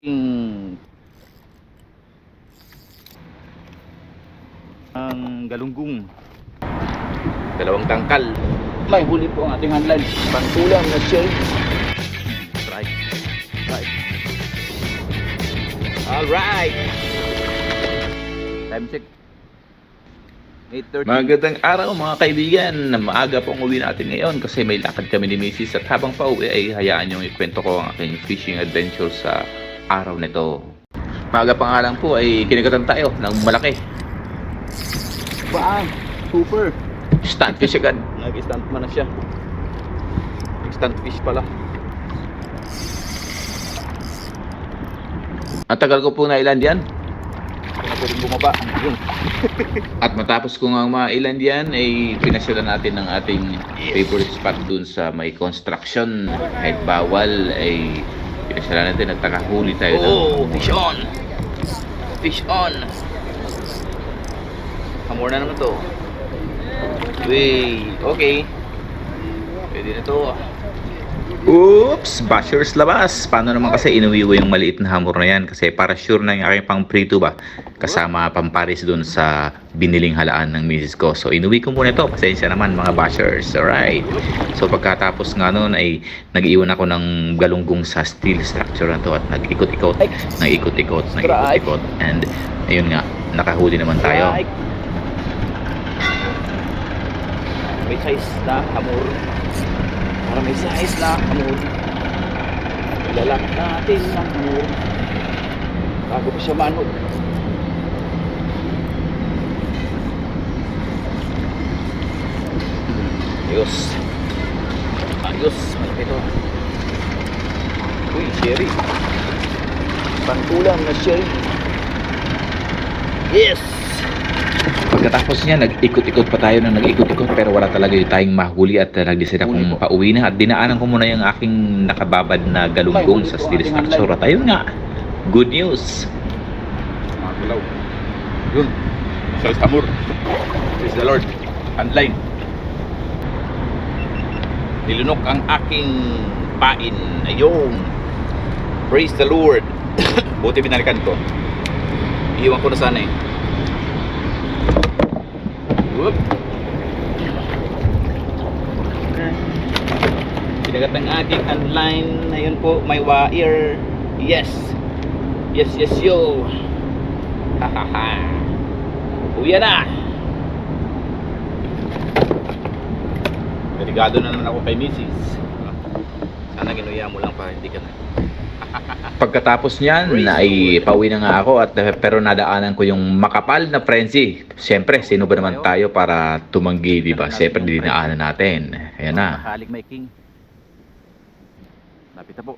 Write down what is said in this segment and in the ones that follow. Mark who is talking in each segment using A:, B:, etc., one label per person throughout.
A: ating ang galunggong. Dalawang tangkal. May huli po ang ating handline pangkulang na shell strike strike alright time check. 8.30
B: Magandang araw mga kaibigan. Maaga pong uwi natin ngayon kasi may lakad kami ni Mrs. At habang pa uwi ay hayaan yung ikwento ko ang aking fishing adventure sa araw nito. Maaga pa nga lang po ay kinagatan tayo ng malaki.
A: Baan, super
B: Stunt fish agad.
A: nag-stunt man na siya stunt fish pala
B: Ang tagal ko po na ilan yan.
A: hindi na pwedeng bumaba yun
B: At matapos ko nga mailan yan ay pinasyalan natin ng ating favorite spot dun sa may construction. Kahit bawal ay pinasyalan natin at nakahuli tayo ng
A: Oh, fish on. Fish on. Hamor na naman to. Wait, okay. Pwede na to.
B: Oops! Bashers labas! Paano naman kasi inuwi ko yung maliit na hamor na yan? Kasi para sure na yung aking pang prito ba? Kasama pamparis dun sa biniling halaan ng misis ko. So inuwi ko muna ito. Pasensya naman mga bashers. Alright. So pagkatapos nga nun ay nag-iwan ako ng galunggong sa steel structure na to at nag-ikot-ikot. Nag-ikot-ikot. Nag-ikot-ikot. And ayun nga, nakahuli naman tayo.
A: May size na hamor. Para may size na hamor. Ilalak natin ang hamor. Bago pa siya manod. Ayos. Ayos. Malaki to. Uy, sherry. Pangkulang na sherry. Yes!
B: Pagkatapos niya, nag-ikot-ikot pa tayo na nag-ikot-ikot pero wala talaga yung tayong mahuli at uh, nag-decide akong pauwi na at dinaanan ko muna yung aking nakababad na galunggong sa steel structure at ayun nga, good news.
A: Mga gulaw. Yun. Sa Samur. Praise the Lord. Handline. Nilunok ang aking pain. Ayun. Praise the Lord. Buti binalikan ko. Iiwan ko na sana eh. Whoop. Pinagat ng aking handline. Ayun po, may wire. Yes. Yes, yes, yo. Hahaha. Uwi na. Delikado na naman ako kay Mrs. Sana ginuya mo lang para hindi ka na.
B: Pagkatapos niyan, ay pauwi na nga ako at uh, pero nadaanan ko yung makapal na frenzy. Siyempre, sino ba naman tayo para tumanggi, di ba? Siyempre, dinaanan natin. Ayan na.
A: Makalig may king. Lapit na po.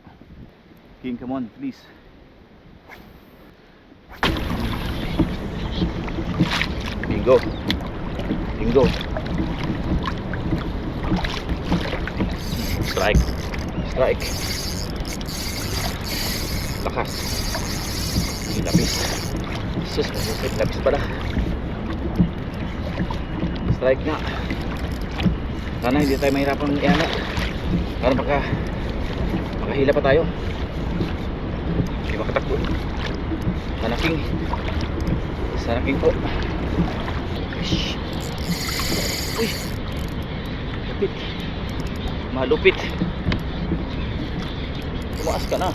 A: King, come on, please. Bingo. Bingo. Strike. Strike. Lakas. Hindi lapis. Sus, masasip lapis pala. Strike nga. Sana hindi tayo mahirapang iano. Para maka makahila pa tayo. Hindi makatakbo. Sana king. Sana king po. Uy. Lupit. Malupit. Tumaas ka na.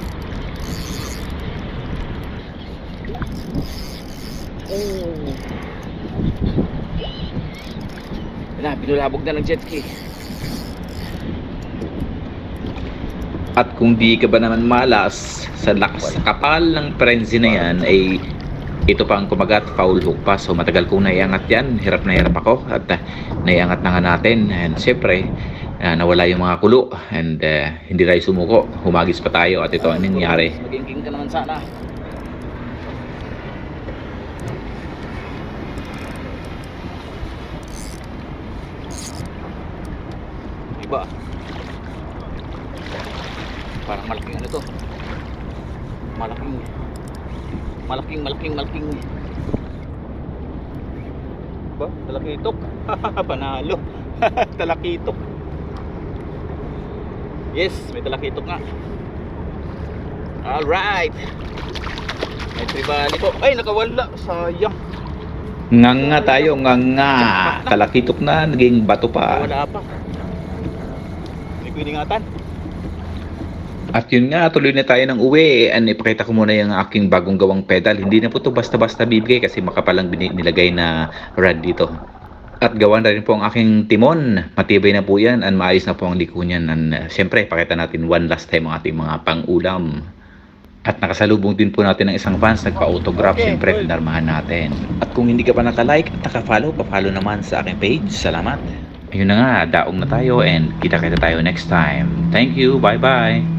A: Oh. Wala, pinulabog na ng jet ski.
B: At kung di ka ba naman malas sa lakas sa kapal ng frenzy na yan ay ito pa ang kumagat, foul hook pa. So matagal kong naiangat yan. Hirap na hirap ako. At uh, naiangat na nga natin. And syempre, uh, nawala yung mga kulo. And uh, hindi tayo sumuko. Humagis pa tayo. At ito ang nangyari.
A: Maging king ka naman sana. Iba. Parang malaking ano to. Malaking malaking malaking malaking ba? Talakitok. Panalo. Talakitok. Yes, may talakitok nga. Alright. May tribali po. Ay, nakawala. Sayang.
B: Nga nga tayo, nga nga. Kalakitok na, naging bato pa.
A: Wala pa. Hindi ko iningatan.
B: At yun nga, tuloy na tayo ng uwi. And ipakita ko muna yung aking bagong gawang pedal. Hindi na po to basta-basta bibigay kasi makapalang nilagay na rod dito. At gawa na rin po ang aking timon. Matibay na po yan and maayos na po ang liko niyan. And uh, syempre, pakita natin one last time ang ating mga pang-ulam. At nakasalubong din po natin ang isang fans nagpa-autograph.
A: Okay,
B: Syempre,
A: cool.
B: pinarmahan natin. At kung hindi ka pa naka-like at naka-follow, pa-follow naman sa aking page. Salamat. Ayun na nga, daong na tayo and kita-kita tayo next time. Thank you. Bye-bye.